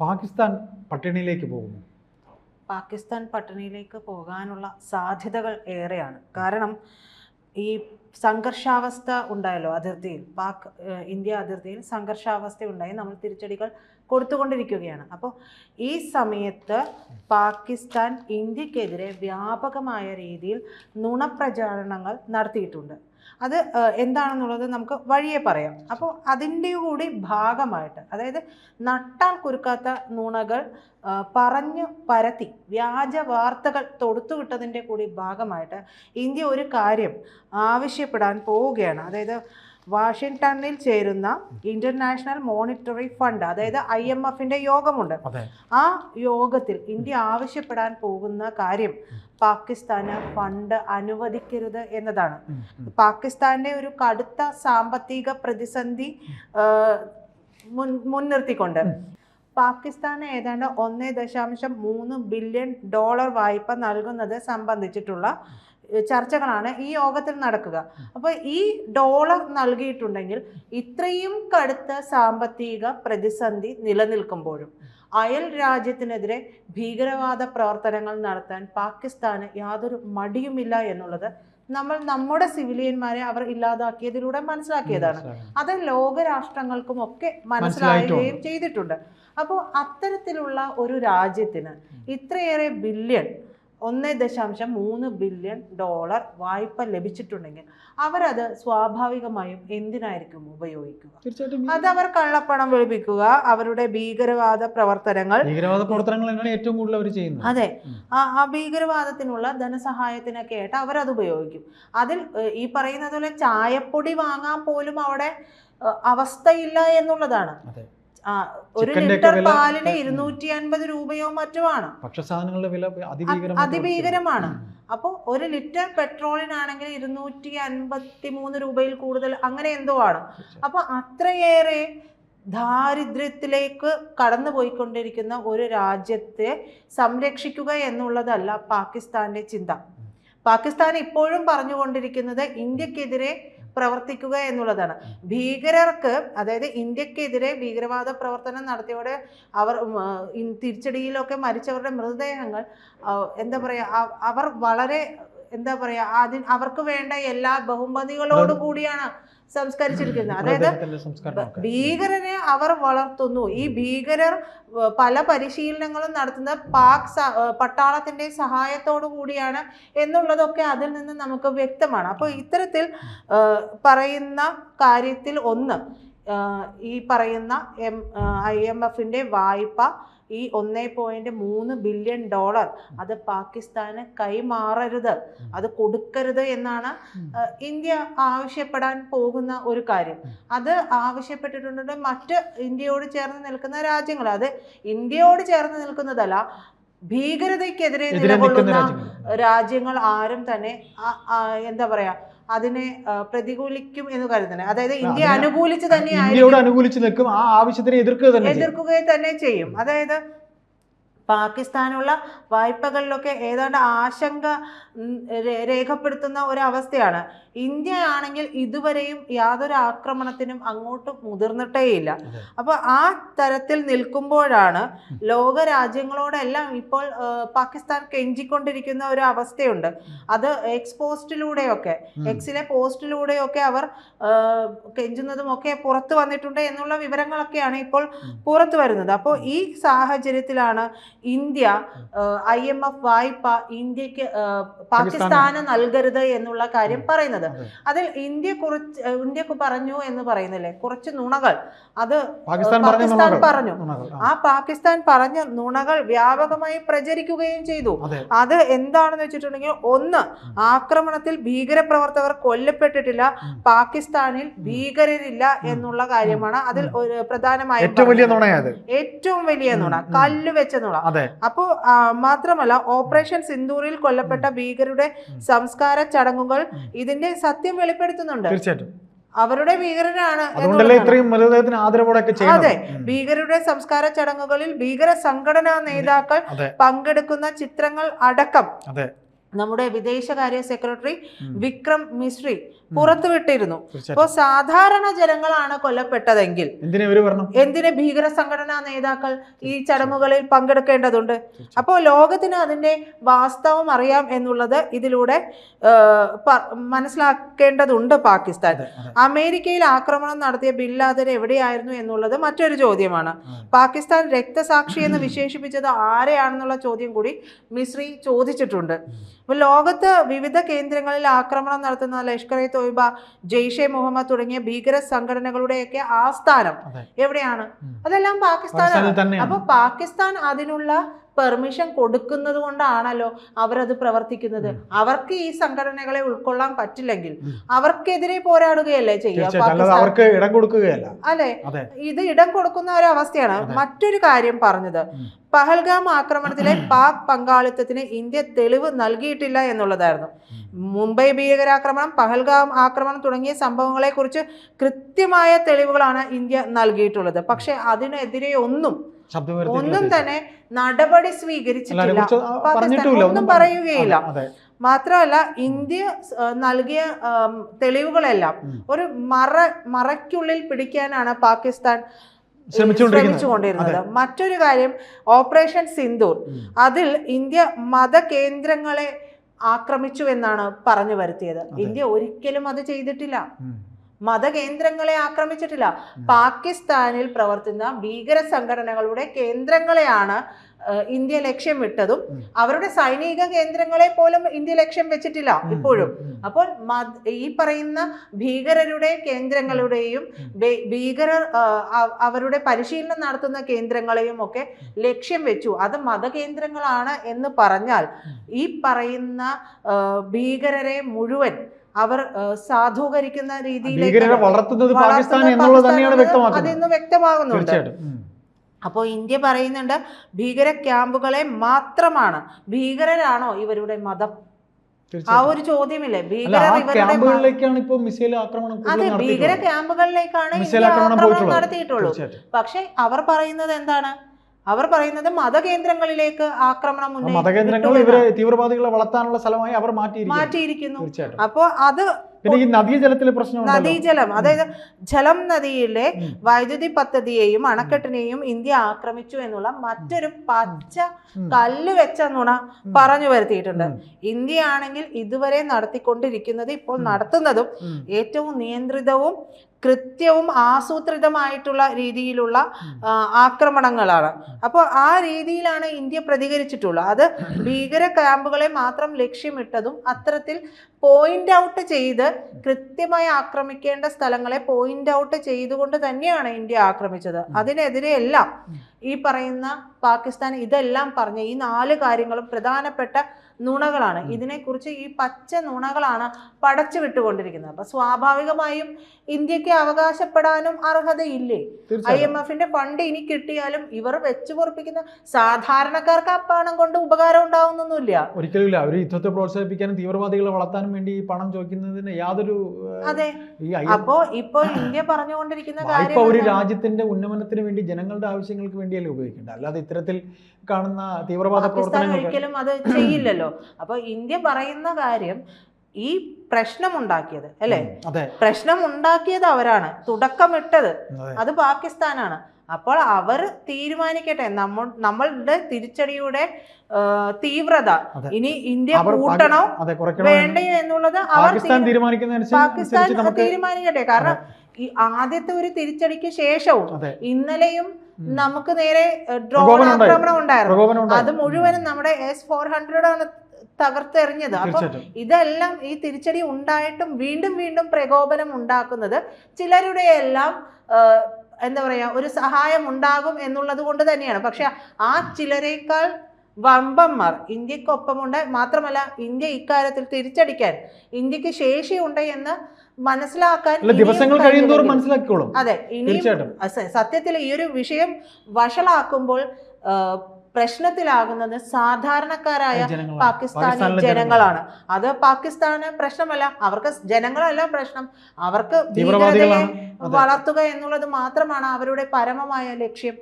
പാകിസ്ഥാൻ പട്ടിണിയിലേക്ക് പോകുന്നു. പാകിസ്ഥാൻ പട്ടിണിയിലേക്ക് പോകാനുള്ള സാധ്യതകൾ ഏറെയാണ്. കാരണം ഈ സംഘർഷാവസ്ഥ ഉണ്ടായല്ലോ അതിർത്തിയിൽ പാക് ഇന്ത്യ അതിർത്തിയിൽ സംഘർഷാവസ്ഥ ഉണ്ടായി. നമ്മൾ തിരിച്ചടികൾ കൊടുത്തുകൊണ്ടിരിക്കുകയാണ്. അപ്പോൾ ഈ സമയത്ത് പാകിസ്ഥാൻ ഇന്ത്യക്കെതിരെ വ്യാപകമായ രീതിയിൽ നുണപ്രചാരണങ്ങൾ നടത്തിയിട്ടുണ്ട്. അത് എന്താണെന്നുള്ളത് നമുക്ക് വഴിയെ പറയാം. അപ്പോൾ അതിന്റെ കൂടി ഭാഗമായിട്ട് അതായത് നട്ടാൽ കുരുക്കാത്ത നുണകൾ പറഞ്ഞു പരത്തി വ്യാജ വാർത്തകൾ തൊടുത്തുവിട്ടതിന്റെ കൂടി ഭാഗമായിട്ട് ഇന്ത്യ ഒരു കാര്യം ആവശ്യപ്പെടാൻ പോവുകയാണ്. അതായത് വാഷിങ്ടണിൽ ചേരുന്ന ഇന്റർനാഷണൽ മോണിറ്ററി ഫണ്ട് അതായത് ഐ എം എഫിന്റെ യോഗമുണ്ട്. ആ യോഗത്തിൽ ഇന്ത്യ ആവശ്യപ്പെടാൻ പോകുന്ന കാര്യം പാകിസ്ഥാന് ഫണ്ട് അനുവദിക്കരുത് എന്നതാണ്. പാകിസ്ഥാന്റെ ഒരു കടുത്ത സാമ്പത്തിക പ്രതിസന്ധി മുൻ മുൻനിർത്തിക്കൊണ്ട് പാകിസ്ഥാന് ഏതാണ്ട് ഒന്നേ ദശാംശം മൂന്ന് ബില്യൺ ഡോളർ വായ്പ നൽകുന്നത് സംബന്ധിച്ചിട്ടുള്ള ചർച്ചകളാണ് ഈ യോഗത്തിൽ നടക്കുക. അപ്പോൾ ഈ ഡോളർ നൽകിയിട്ടുണ്ടെങ്കിൽ ഇത്രയും കടുത്ത സാമ്പത്തിക പ്രതിസന്ധി നിലനിൽക്കുമ്പോഴും അയൽ രാജ്യത്തിനെതിരെ ഭീകരവാദ പ്രവർത്തനങ്ങൾ നടത്താൻ പാകിസ്ഥാന് യാതൊരു മടിയുമില്ല എന്നുള്ളത് നമ്മൾ നമ്മുടെ സിവിലിയന്മാരെ അവർ ഇല്ലാതാക്കിയതിലൂടെ മനസ്സിലാക്കിയതാണ്. അത് ലോകരാഷ്ട്രങ്ങൾക്കും ഒക്കെ മനസ്സിലാക്കുകയും ചെയ്തിട്ടുണ്ട്. അപ്പോൾ അത്തരത്തിലുള്ള ഒരു രാജ്യത്തിന് ഇത്രയേറെ ബില്യൺ ഒന്ന് ദശാംശം മൂന്ന് ബില്യൺ ഡോളർ വായ്പ ലഭിച്ചിട്ടുണ്ടെങ്കിൽ അവരത് സ്വാഭാവികമായും എന്തിനായിരിക്കും ഉപയോഗിക്കുക? അത് അവർ കള്ളപ്പണം വെളുപ്പിക്കുക അവരുടെ ഭീകരവാദ പ്രവർത്തനങ്ങൾ ഭീകരവാദ പ്രവർത്തനങ്ങൾ ഏറ്റവും കൂടുതൽ അവർ ചെയ്യുന്നത്. അതെ. ആ ഭീകരവാദത്തിനുള്ള ധനസഹായത്തിനൊക്കെ ആയിട്ട് അവരത് ഉപയോഗിക്കും. അതിൽ ഈ പറയുന്നത് പോലെ ചായപ്പൊടി വാങ്ങാൻ പോലും അവിടെ അവസ്ഥയില്ല എന്നുള്ളതാണ്. ഒരു ലിറ്റർ പാലിന് ഇരുന്നൂറ്റി അൻപത് രൂപയോ മറ്റോ ആണ് ഭക്ഷ്യസാധനങ്ങളുടെ വില അതിഭീകരമാണ് അപ്പോൾ ഒരു ലിറ്റർ പെട്രോളിനാണെങ്കിൽ ഇരുന്നൂറ്റി അൻപത്തി മൂന്ന് രൂപയിൽ കൂടുതൽ അങ്ങനെ എന്തോ ആണ്. അപ്പോൾ അത്രയേറെ ദാരിദ്ര്യത്തിലേക്ക് കടന്നു പോയിക്കൊണ്ടിരിക്കുന്ന ഒരു രാജ്യത്തെ സംരക്ഷിക്കുക എന്നുള്ളതല്ല പാകിസ്ഥാന്റെ ചിന്ത. പാകിസ്ഥാൻ ഇപ്പോഴും പറഞ്ഞുകൊണ്ടിരിക്കുന്നത് ഇന്ത്യക്കെതിരെ പ്രവർത്തിക്കുക എന്നുള്ളതാണ്. ഭീകരർക്ക് അതായത് ഇന്ത്യക്കെതിരെ ഭീകരവാദ പ്രവർത്തനം നടത്തിയവരുടെ അവർ തിരിച്ചടിയിലൊക്കെ മരിച്ചവരുടെ മൃതദേഹങ്ങൾ എന്താ പറയുക അവർ വളരെ എന്താ പറയുക അതിന് അവർക്ക് വേണ്ട എല്ലാ ബഹുമതികളോടും കൂടിയാണ് സംസ്കരിച്ചിരിക്കുന്നത് അതായത് ഭീകരനെ അവർ വളർത്തുന്നു. ഈ ഭീകരർ പല പരിശീലനങ്ങളും നടത്തുന്നത് പാക് സ- പട്ടാളത്തിന്റെ സഹായത്തോടു കൂടിയാണ് എന്നുള്ളതൊക്കെ അതിൽ നിന്ന് നമുക്ക് വ്യക്തമാണ്. അപ്പോൾ ഇത്തരത്തിൽ പറയുന്ന കാര്യത്തിൽ ഒന്ന് ഈ പറയുന്ന എം ഐ എം എഫിന്റെ വായ്പ ഈ ഒന്നേ പോയിന്റ് മൂന്ന് ബില്യൺ ഡോളർ അത് പാകിസ്ഥാന് കൈമാറരുത്. അത് കൊടുക്കരുത് എന്നാണ് ഇന്ത്യ ആവശ്യപ്പെടാൻ പോകുന്ന ഒരു കാര്യം. അത് ആവശ്യപ്പെട്ടിട്ടുണ്ട് മറ്റ് ഇന്ത്യയോട് ചേർന്ന് നിൽക്കുന്ന രാജ്യങ്ങൾ. അത് ഇന്ത്യയോട് ചേർന്ന് നിൽക്കുന്നതല്ല ഭീകരതയ്ക്കെതിരെ നിലകൊള്ളുന്ന രാജ്യങ്ങൾ. ആരും തന്നെ എന്താ പറയാ അതിനെ പ്രതികൂലിക്കും എന്ന് കരുതുന്നത് അതായത് ഇന്ത്യ അനുകൂലിച്ച് തന്നെ അനുകൂലിച്ച് നിൽക്കും ആ ആവശ്യത്തിനെ എതിർക്കുക തന്നെ എതിർക്കുകയും എതിർക്കുക തന്നെ ചെയ്യും. അതായത് പാകിസ്ഥാനുള്ള വായ്പകളിലൊക്കെ ഏതാണ്ട് ആശങ്ക രേഖപ്പെടുത്തുന്ന ഒരവസ്ഥയാണ്. ഇന്ത്യ ആണെങ്കിൽ ഇതുവരെയും യാതൊരു ആക്രമണത്തിനും അങ്ങോട്ട് മുതിർന്നിട്ടേയില്ല. അപ്പൊ ആ തരത്തിൽ നിൽക്കുമ്പോഴാണ് ലോക രാജ്യങ്ങളോടെല്ലാം ഇപ്പോൾ പാകിസ്ഥാൻ കെഞ്ചിക്കൊണ്ടിരിക്കുന്ന ഒരു അവസ്ഥയുണ്ട്. അത് എക്സ് പോസ്റ്റിലൂടെയൊക്കെ. എക്സിലെ പോസ്റ്റിലൂടെയൊക്കെ അവർ കെഞ്ചുന്നതും ഒക്കെ പുറത്തു വന്നിട്ടുണ്ട് എന്നുള്ള വിവരങ്ങളൊക്കെയാണ് ഇപ്പോൾ. പുറത്തു വരുന്നത്. അപ്പോൾ ഈ സാഹചര്യത്തിലാണ് ഇന്ത്യ ഐ എം എഫ് വായ്പ ഇന്ത്യയ്ക്ക് പാകിസ്ഥാന്. നൽകരുത് എന്നുള്ള കാര്യം പറയുന്നത്. അതിൽ ഇന്ത്യ കുറച്ച് ഇന്ത്യ പറഞ്ഞു എന്ന് പറയുന്നില്ലേ? കുറച്ച് നുണകൾ. അത് പാകിസ്ഥാൻ പറഞ്ഞ ആ, പാകിസ്ഥാൻ പറഞ്ഞ നുണകൾ വ്യാപകമായി പ്രചരിക്കുകയും ചെയ്തു. അത്. എന്താണെന്ന് വെച്ചിട്ടുണ്ടെങ്കിൽ ഒന്ന് ആക്രമണത്തിൽ ഭീകരപ്രവർത്തകർ കൊല്ലപ്പെട്ടിട്ടില്ല. പാകിസ്ഥാനിൽ ഭീകരരില്ല എന്നുള്ള കാര്യമാണ് അതിൽ പ്രധാനമായും ഏറ്റവും വലിയ നുണ. കല്ല് വെച്ച നുണ. അപ്പോ മാത്രമല്ല ഓപ്പറേഷൻ സിന്ദൂറിൽ കൊല്ലപ്പെട്ട ഭീകരരുടെ സംസ്കാര ചടങ്ങുകൾ ഇതിന്റെ സത്യം വെളിപ്പെടുത്തുന്നുണ്ട്. തീർച്ചയായിട്ടും. അവരുടെ ആദരവോടൊക്കെ അതെ. ഭീകരരുടെ സംസ്കാര ചടങ്ങുകളിൽ ഭീകര സംഘടനാ നേതാക്കൾ പങ്കെടുക്കുന്ന ചിത്രങ്ങൾ അടക്കം നമ്മുടെ വിദേശകാര്യ സെക്രട്ടറി വിക്രം മിശ്രി പുറത്തുവിട്ടിരുന്നു. അപ്പോൾ സാധാരണ ജനങ്ങളാണ് കൊല്ലപ്പെട്ടതെങ്കിൽ എന്തിനു ഭീകര സംഘടനാ നേതാക്കൾ ഈ ചടങ്ങുകളിൽ പങ്കെടുക്കേണ്ടതുണ്ട്? അപ്പോൾ ലോകത്തിന് അതിന്റെ വാസ്തവം അറിയാം എന്നുള്ളത് ഇതിലൂടെ മനസ്സിലാക്കേണ്ടതുണ്ട് പാകിസ്ഥാൻ. അമേരിക്കയിൽ ആക്രമണം നടത്തിയ ബിൻ ലാദൻ എവിടെയായിരുന്നു എന്നുള്ളത് മറ്റൊരു ചോദ്യമാണ്. പാകിസ്ഥാൻ രക്തസാക്ഷി എന്ന് വിശേഷിപ്പിച്ചത് ആരെയാണെന്നുള്ള ചോദ്യം കൂടി മിശ്രി ചോദിച്ചിട്ടുണ്ട്. അപ്പോൾ ലോകത്ത് വിവിധ കേന്ദ്രങ്ങളിൽ ആക്രമണം നടത്തുന്ന ലഷ്കർ ഇ തോയ്ബ ജെയ്ഷെ മുഹമ്മദ് തുടങ്ങിയ ഭീകര സംഘടനകളുടെയൊക്കെ ആസ്ഥാനം എവിടെയാണ്? അതെല്ലാം പാകിസ്ഥാനാണ്. അപ്പോൾ അപ്പൊ പാകിസ്ഥാൻ അതിനുള്ള പെർമിഷൻ കൊടുക്കുന്നത് കൊണ്ടാണല്ലോ അവരത് പ്രവർത്തിക്കുന്നത്. അവർക്ക് ഈ സംഘടനകളെ ഉൾക്കൊള്ളാൻ പറ്റില്ലെങ്കിൽ അവർക്കെതിരെ പോരാടുകയല്ലേ ചെയ്യുക? അല്ലെ ഇത് ഇടം കൊടുക്കുന്ന ഒരു അവസ്ഥയാണ് മറ്റൊരു കാര്യം പറഞ്ഞത്. പഹൽഗാം ആക്രമണത്തിലെ പാക് പങ്കാളിത്തത്തിന് ഇന്ത്യ തെളിവ് നൽകിയിട്ടില്ല എന്നുള്ളതായിരുന്നു. മുംബൈ ഭീകരാക്രമണം പഹൽഗാം ആക്രമണം തുടങ്ങിയ സംഭവങ്ങളെക്കുറിച്ച് കൃത്യമായ തെളിവുകളാണ് ഇന്ത്യ നൽകിയിട്ടുള്ളത്. പക്ഷേ അതിനെതിരെ ഒന്നും ഒന്നും തന്നെ നടപടി സ്വീകരിച്ചിട്ടില്ല. പാകിസ്ഥാൻ ഒന്നും പറ- പറയുകയില്ല. മാത്രമല്ല ഇന്ത്യ നൽകിയ തെളിവുകളെല്ലാം. ഒരു മറ മറയ്ക്കുള്ളിൽ പിടിക്കാനാണ് പാകിസ്ഥാൻ ശ്രമിച്ചുകൊണ്ടിരുന്നത്. മറ്റൊരു കാര്യം ഓപ്പറേഷൻ സിന്ധൂർ അതിൽ ഇന്ത്യ മതകേന്ദ്രങ്ങളെ ആക്രമിച്ചു എന്നാണ് പറഞ്ഞു വരുത്തിയത്. ഇന്ത്യ ഒരിക്കലും അത് ചെയ്തിട്ടില്ല. മതകേന്ദ്രങ്ങളെ ആക്രമിച്ചിട്ടില്ല. പാകിസ്ഥാനിൽ പ്രവർത്തിക്കുന്ന ഭീകര സംഘടനകളുടെ കേന്ദ്രങ്ങളെയാണ് ഇന്ത്യ ലക്ഷ്യം വിട്ടതും അവരുടെ സൈനിക കേന്ദ്രങ്ങളെ പോലും ഇന്ത്യ ലക്ഷ്യം വെച്ചിട്ടില്ല ഇപ്പോഴും. അപ്പോൾ ഈ പറയുന്ന ഭീകരരുടെ കേന്ദ്രങ്ങളുടെയും ഭീകരർ അവരുടെ പരിശീലനം നടത്തുന്ന കേന്ദ്രങ്ങളെയും ഒക്കെ ലക്ഷ്യം വെച്ചു. അത് മതകേന്ദ്രങ്ങളാണ് എന്ന് പറഞ്ഞാൽ ഈ പറയുന്ന ഭീകരരെ മുഴുവൻ അവർ സാധൂകരിക്കുന്ന രീതിയിലേക്ക് വളർത്തുന്നത് പാകിസ്ഥാൻ എന്നുള്ളത് തന്നെയാണ് വ്യക്തമാക്കുന്നത്. അതിന്ന് വ്യക്തമാകുന്നുണ്ട്. അപ്പോൾ ഇന്ത്യ പറയുന്നുണ്ട് ഭീകര ക്യാമ്പുകളെ മാത്രമാണ് ഭീകരരാണോ ഇവരുടെ മതം? ആ ഒരു ചോദ്യമില്ലേ? ഭീകര അതെ ഭീകര ക്യാമ്പുകളിലേക്കാണ് ഇന്ത്യ ആക്രമണം. നടത്തിയിട്ടുള്ളൂ പക്ഷെ അവർ പറയുന്നത് എന്താണ്? അവർ പറയുന്നത് മതകേന്ദ്രങ്ങളിലേക്ക് ആക്രമണം മതകേന്ദ്രങ്ങൾ ഇവരെ തീവ്രവാദികളെ വളർത്താനുള്ള സ്ഥലമായി അവർ മാറ്റിയിരിക്കുന്നു. മാറ്റിയിരിക്കുന്നു. അപ്പോ അത് പിന്നെ ഈ നദീജലത്തിലെ പ്രശ്നം നദീജലം അതായത് ജലം നദിയിലെ വൈദ്യുതി പദ്ധതിയെയും അണക്കെട്ടിനെയും ഇന്ത്യ ആക്രമിച്ചു എന്നുള്ള മറ്റൊരു പച്ച. കല്ല് വെച്ച നുണ പറഞ്ഞു വരുത്തിയിട്ടുണ്ട്. ഇന്ത്യയാണെങ്കിൽ ഇന്ത്യ ആണെങ്കിൽ ഇതുവരെ നടത്തിക്കൊണ്ടിരിക്കുന്നത് ഇപ്പോൾ നടത്തുന്നതും ഏറ്റവും നിയന്ത്രിതവും കൃത്യവും ആസൂത്രിതമായിട്ടുള്ള രീതിയിലുള്ള ആക്രമണങ്ങളാണ്. അപ്പോൾ ആ രീതിയിലാണ് ഇന്ത്യ പ്രതികരിച്ചിട്ടുള്ളത്. അത് ഭീകര ക്യാമ്പുകളെ മാത്രം ലക്ഷ്യമിട്ടതും അത്തരത്തിൽ പോയിന്റ് ഔട്ട് ചെയ്ത് കൃത്യമായി ആക്രമിക്കേണ്ട സ്ഥലങ്ങളെ പോയിന്റ് ഔട്ട് ചെയ്തുകൊണ്ട് തന്നെയാണ് ഇന്ത്യ ആക്രമിച്ചത്. അതിനെതിരെയെല്ലാം ഈ പറയുന്ന പാകിസ്ഥാൻ ഇതെല്ലാം പറഞ്ഞ ഈ നാല് കാര്യങ്ങളും പ്രധാനപ്പെട്ട നുണകളാണ്. ഇതിനെക്കുറിച്ച് ഈ പച്ച നുണകളാണ് പടച്ചു വിട്ടുകൊണ്ടിരിക്കുന്നത്. അപ്പൊ സ്വാഭാവികമായും ഇന്ത്യയ്ക്ക് അവകാശപ്പെടാനും അർഹതയില്ലേ? ഐ എം എഫിന്റെ ഫണ്ട് ഇനി കിട്ടിയാലും ഇവർ വെച്ചു പൊറപ്പിക്കുന്ന സാധാരണക്കാർക്ക് ആ പണം കൊണ്ട് ഉപകാരം ഉണ്ടാവുന്നൊന്നുമില്ല. ഒരിക്കലും ഇല്ല അവർ യുദ്ധത്തെ പ്രോത്സാഹിപ്പിക്കാനും തീവ്രവാദികളെ വളർത്താനും വേണ്ടി ഈ പണം ചോദിക്കുന്നതിന് യാതൊരു അതെ. അപ്പോ ഇപ്പൊ ഇന്ത്യ പറഞ്ഞുകൊണ്ടിരിക്കുന്ന കാര്യം ഒരു രാജ്യത്തിന്റെ ഉന്നമനത്തിന് വേണ്ടി ജനങ്ങളുടെ ആവശ്യങ്ങൾക്ക് വേണ്ടിയല്ലേ ഉപയോഗിക്കേണ്ടത്? അല്ലാതെ ഇത്തരത്തിൽ കാണുന്ന തീവ്രവാദ പ്രവർത്തനം ഒരിക്കലും അത് ചെയ്യില്ലല്ലോ. അപ്പൊ ഇന്ത്യ പറയുന്ന കാര്യം ഈ പ്രശ്നമുണ്ടാക്കിയത് അല്ലെ? അല്ലേ പ്രശ്നം ഉണ്ടാക്കിയത് അവരാണ്. തുടക്കമിട്ടത് അത് പാകിസ്ഥാനാണ്. അപ്പോൾ അവർ തീരുമാനിക്കട്ടെ. നമ്മൾ നമ്മളുടെ തിരിച്ചടിയുടെ തീവ്രത. ഇനി ഇന്ത്യ കൂട്ടണോ? വേണ്ടേ വേണ്ടയോ എന്നുള്ളത് അവർ പാകിസ്ഥാൻ തീരുമാനിക്കട്ടെ. കാരണം ഈ ആദ്യത്തെ ഒരു തിരിച്ചടിക്ക് ശേഷവും ഇന്നലെയും നമുക്ക് നേരെ ഡ്രോൺ. ആക്രമണം ഉണ്ടായിരുന്നു. അത് മുഴുവനും നമ്മുടെ എസ് ഫോർ ഹൺഡ്രഡ് ആണ് തകർത്തെറിഞ്ഞത്. അപ്പൊ ഇതെല്ലാം ഈ തിരിച്ചടി ഉണ്ടായിട്ടും വീണ്ടും വീണ്ടും പ്രകോപനം ഉണ്ടാക്കുന്നത് ചിലരുടെ എല്ലാം എന്താ പറയുക ഒരു സഹായം ഉണ്ടാകും എന്നുള്ളത് കൊണ്ട് തന്നെയാണ്. പക്ഷെ ആ ചിലരേക്കാൾ വമ്പന്മാർ ഇന്ത്യക്കൊപ്പമുണ്ട്. മാത്രമല്ല ഇന്ത്യ ഇക്കാര്യത്തിൽ തിരിച്ചടിക്കാൻ ഇന്ത്യയ്ക്ക് ശേഷിയുണ്ട് എന്ന് മനസ്സിലാക്കാൻ ദിവസങ്ങൾ കഴിയുമെങ്കിൽ- മനസ്സിലാക്കിക്കോളും. അതെ ഇനിയും സത്യത്തിൽ ഈ ഒരു വിഷയം വഷളാക്കുമ്പോൾ പ്രശ്നത്തിലാകുന്നത് സാധാരണക്കാരായ പാകിസ്ഥാനി ജനങ്ങളാണ്. അത് പാകിസ്ഥാന് പ്രശ്നമല്ല. അവർക്ക് ജനങ്ങളല്ല പ്രശ്നം. അവർക്ക് ഭീകരതയെ. വളർത്തുക എന്നുള്ളത് മാത്രമാണ് അവരുടെ പരമമായ ലക്ഷ്യം.